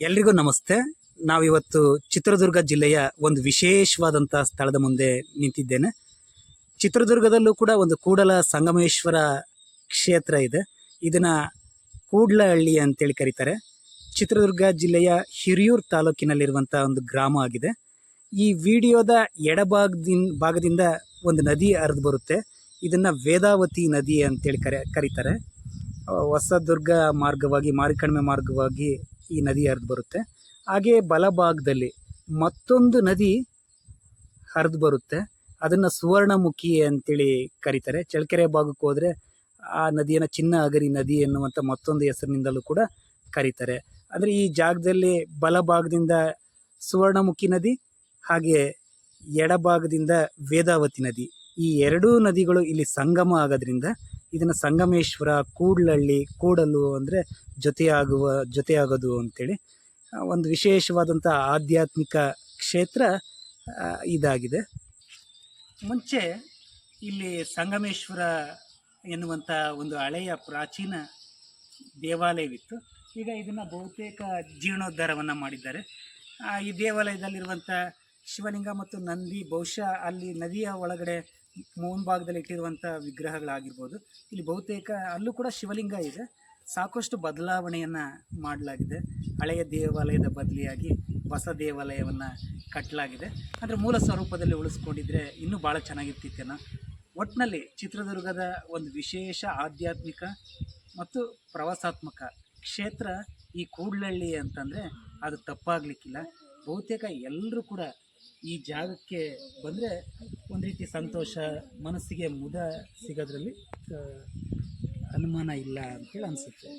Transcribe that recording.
ಎಲ್ರಿಗೂ ನಮಸ್ತೆ. ನಾವಿವತ್ತು ಚಿತ್ರದುರ್ಗ ಜಿಲ್ಲೆಯ ಒಂದು ವಿಶೇಷವಾದಂಥ ಸ್ಥಳದ ಮುಂದೆ ನಿಂತಿದ್ದೇನೆ. ಚಿತ್ರದುರ್ಗದಲ್ಲೂ ಕೂಡ ಒಂದು ಕೂಡಲ ಸಂಗಮೇಶ್ವರ ಕ್ಷೇತ್ರ ಇದೆ. ಇದನ್ನು ಕೂಡ್ಲಹಳ್ಳಿ ಅಂತೇಳಿ ಕರೀತಾರೆ. ಚಿತ್ರದುರ್ಗ ಜಿಲ್ಲೆಯ ಹಿರಿಯೂರು ತಾಲೂಕಿನಲ್ಲಿರುವಂಥ ಒಂದು ಗ್ರಾಮ ಆಗಿದೆ. ಈ ವಿಡಿಯೋದ ಎಡಭಾಗದಿಂದ ಭಾಗದಿಂದ ಒಂದು ನದಿ ಹರಿದು ಬರುತ್ತೆ. ಇದನ್ನು ವೇದಾವತಿ ನದಿ ಅಂತೇಳಿ ಕರೆ, ಕರೀತಾರೆ. ಹೊಸದುರ್ಗ ಮಾರ್ಗವಾಗಿ ಮಾರಿಕಣ್ಮೆ ಮಾರ್ಗವಾಗಿ ಈ ನದಿ ಹರಿದು ಬರುತ್ತೆ. ಹಾಗೆ ಬಲಭಾಗದಲ್ಲಿ ಮತ್ತೊಂದು ನದಿ ಹರಿದು ಬರುತ್ತೆ. ಅದನ್ನು ಸುವರ್ಣಮುಖಿ ಅಂತೇಳಿ ಕರೀತಾರೆ. ಚಳ್ಳಕೆರೆ ಭಾಗಕ್ಕೆ ಹೋದರೆ ಆ ನದಿಯನ್ನು ಚಿನ್ನ ಅಗರಿ ನದಿ ಎನ್ನುವಂಥ ಮತ್ತೊಂದು ಹೆಸರಿನಿಂದಲೂ ಕೂಡ ಕರೀತಾರೆ. ಅಂದರೆ ಈ ಜಾಗದಲ್ಲಿ ಬಲಭಾಗದಿಂದ ಸುವರ್ಣಮುಖಿ ನದಿ, ಹಾಗೆ ಎಡಭಾಗದಿಂದ ವೇದಾವತಿ ನದಿ ಈ ಎರಡೂ ನದಿಗಳು ಇಲ್ಲಿ ಸಂಗಮ ಆಗೋದ್ರಿಂದ ಇದನ್ನು ಸಂಗಮೇಶ್ವರ, ಕೂಡ್ಲಳ್ಳಿ, ಕೂಡಲು ಅಂದರೆ ಜೊತೆಯಾಗುವ, ಜೊತೆಯಾಗೋದು ಅಂಥೇಳಿ ಒಂದು ವಿಶೇಷವಾದಂಥ ಆಧ್ಯಾತ್ಮಿಕ ಕ್ಷೇತ್ರ ಇದಾಗಿದೆ. ಮುಂಚೆ ಇಲ್ಲಿ ಸಂಗಮೇಶ್ವರ ಎನ್ನುವಂಥ ಒಂದು ಹಳೆಯ ಪ್ರಾಚೀನ ದೇವಾಲಯವಿತ್ತು. ಈಗ ಇದನ್ನು ಬಹುತೇಕ ಜೀರ್ಣೋದ್ಧಾರವನ್ನು ಮಾಡಿದ್ದಾರೆ. ಈ ದೇವಾಲಯದಲ್ಲಿರುವಂಥ ಶಿವಲಿಂಗ ಮತ್ತು ನಂದಿ ಬಹುಶಃ ಅಲ್ಲಿ ನದಿಯ ಒಳಗಡೆ ಮುಂಭಾಗದಲ್ಲಿ ಇಟ್ಟಿರುವಂಥ ವಿಗ್ರಹಗಳಾಗಿರ್ಬೋದು. ಇಲ್ಲಿ ಬಹುತೇಕ ಅಲ್ಲೂ ಕೂಡ ಶಿವಲಿಂಗ ಇದೆ. ಸಾಕಷ್ಟು ಬದಲಾವಣೆಯನ್ನು ಮಾಡಲಾಗಿದೆ. ಹಳೆಯ ದೇವಾಲಯದ ಬದಲಿಯಾಗಿ ಹೊಸ ದೇವಾಲಯವನ್ನು ಕಟ್ಟಲಾಗಿದೆ ಅಂದರೆ ಮೂಲ ಸ್ವರೂಪದಲ್ಲಿ ಉಳಿಸ್ಕೊಂಡಿದ್ರೆ ಇನ್ನೂ ಭಾಳ ಚೆನ್ನಾಗಿರ್ತಿತ್ತೇನೋ. ಒಟ್ಟಿನಲ್ಲಿ ಚಿತ್ರದುರ್ಗದ ಒಂದು ವಿಶೇಷ ಆಧ್ಯಾತ್ಮಿಕ ಮತ್ತು ಪ್ರವಾಸಾತ್ಮಕ ಕ್ಷೇತ್ರ ಈ ಕೂಡ್ಲಹಳ್ಳಿ ಅಂತಂದರೆ ಅದು ತಪ್ಪಾಗಲಿಕ್ಕಿಲ್ಲ. ಬಹುತೇಕ ಎಲ್ಲರೂ ಕೂಡ ಈ ಜಾಗಕ್ಕೆ ಬಂದರೆ ಒಂದು ರೀತಿ ಸಂತೋಷ ಮನಸ್ಸಿಗೆ ಮುದ ಸಿಗೋದ್ರಲ್ಲಿ ಅನುಮಾನ ಇಲ್ಲ ಅಂತೇಳಿ ಅನಿಸುತ್ತೆ.